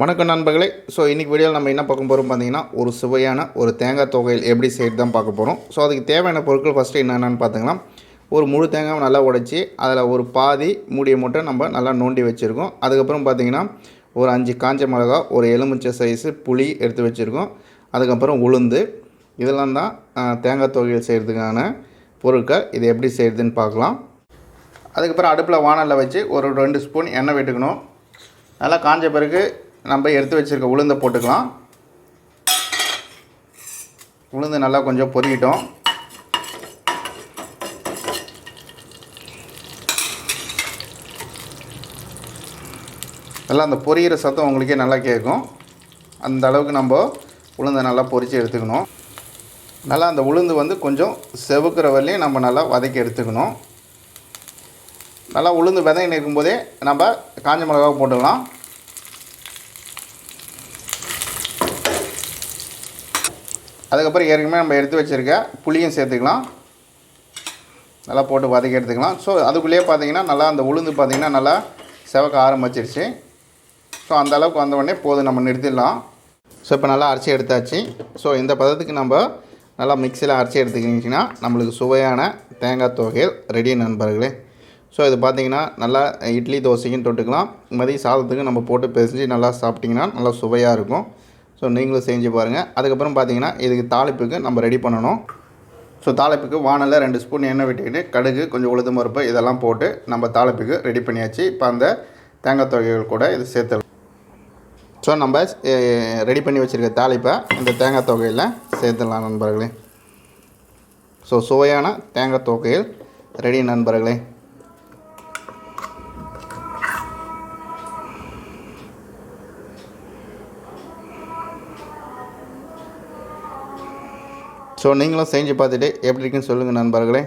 வணக்கம் நண்பர்களே. ஸோ இன்றைக்கி வீடியோவில் நம்ம என்ன பார்க்க போகிறோம் பார்த்தீங்கன்னா ஒரு சுவையான ஒரு தேங்காய் தொகையில் எப்படி செய்து தான் பார்க்க போகிறோம் ஸோ அதுக்கு தேவையான பொருட்கள் ஃபஸ்ட்டு என்னென்னு பார்த்தீங்கன்னா ஒரு முழு தேங்காய் நல்லா உடைச்சி அதில் ஒரு பாதி மூடியை மட்டும் நம்ம நல்லா நோண்டி வச்சுருக்கோம். அதுக்கப்புறம் பார்த்தீங்கன்னா ஒரு அஞ்சு காஞ்ச மிளகா ஒரு எலுமிச்சை சைஸு புளி எடுத்து வச்சுருக்கோம். அதுக்கப்புறம் உளுந்து இதெல்லாம் தான் தேங்காய் தொகையில் செய்கிறதுக்கான பொருட்கள். இது எப்படி செய்கிறதுன்னு பார்க்கலாம். அதுக்கப்புறம் அடுப்பில் வானலில் வச்சு ஒரு ரெண்டு ஸ்பூன் எண்ணெய் விட்டுக்கணும். நல்லா காஞ்ச பிறகு நம்ம எடுத்து வச்சுருக்க உளுந்தை போட்டுக்கலாம். உளுந்து நல்லா கொஞ்சம் பொறிக்கிட்டோம் நல்லா அந்த பொரியிற சத்தம் உங்களுக்கே நல்லா கேட்கும். அந்த அளவுக்கு நம்ம உளுந்தை நல்லா பொரித்து எடுத்துக்கணும். நல்லா அந்த உளுந்து வந்து கொஞ்சம் செவுக்கிற வரலையும் நம்ம நல்லா வதக்கி எடுத்துக்கணும். நல்லா உளுந்து விதைன்னு இருக்கும்போதே நம்ம காஞ்ச மிளகாவை போட்டுக்கலாம். அதுக்கப்புறம் ஏற்கனவே நம்ம எடுத்து வச்சுருக்க புளியும் சேர்த்துக்கலாம். நல்லா போட்டு வதக்கி எடுத்துக்கலாம். ஸோ அதுக்குள்ளேயே பார்த்தீங்கன்னா நல்லா அந்த உளுந்து பார்த்தீங்கன்னா நல்லா செவக்க ஆரம்பிச்சிருச்சு. ஸோ அந்த அளவுக்கு போதும் நம்ம நிறுத்திடலாம். ஸோ இப்போ நல்லா அரைச்சி எடுத்தாச்சு. ஸோ இந்த பதத்துக்கு நம்ம நல்லா மிக்சியில் அரைச்சி எடுத்துக்கிட்டிங்கன்னா நம்மளுக்கு சுவையான தேங்காய் தொகையில் ரெடி நண்பர்களே. ஸோ இது பார்த்திங்கன்னா நல்லா இட்லி தோசைக்கும் தொட்டுக்கலாம். மதிய சாதத்துக்கு நம்ம போட்டு பிசைஞ்சு நல்லா சாப்பிட்டிங்கன்னா நல்லா சுவையாக இருக்கும். ஸோ நீங்களும் செஞ்சு பாருங்கள் அதுக்கப்புறம் பார்த்தீங்கன்னா இதுக்கு தாளிப்புக்கு நம்ம ரெடி பண்ணணும். ஸோ தாளிப்புக்கு வானலில் ரெண்டு ஸ்பூன் எண்ணெய் விட்டுக்கிட்டு கடுகு கொஞ்சம் உளுந்து பருப்பு இதெல்லாம் போட்டு நம்ம தாளிப்புக்கு ரெடி பண்ணியாச்சு. இப்போ அந்த தேங்காய் தொகைகள் கூட இது சேர்த்துடலாம். ஸோ நம்ம ரெடி பண்ணி வச்சுருக்க தாளிப்பை இந்த தேங்காய் தொகையில் சேர்த்துடலாம் நண்பர்களே. ஸோ சுவையான தேங்காய் தொகையில் ரெடி நண்பர்களே. ஸோ நீங்களும் செஞ்சு பார்த்துட்டு எப்படி இருக்குன்னு சொல்லுங்கள் நண்பர்களே.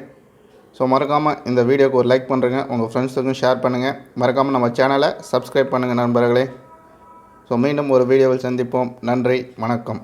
ஸோ மறக்காமல் இந்த வீடியோக்கு ஒரு லைக் பண்ணுறேங்க உங்கள் ஃப்ரெண்ட்ஸுக்கும் ஷேர் பண்ணுங்கள் மறக்காமல் நம்ம சேனலை சப்ஸ்கிரைப் பண்ணுங்கள் நண்பர்களே. ஸோ மீண்டும் ஒரு வீடியோவில் சந்திப்போம். நன்றி. வணக்கம்.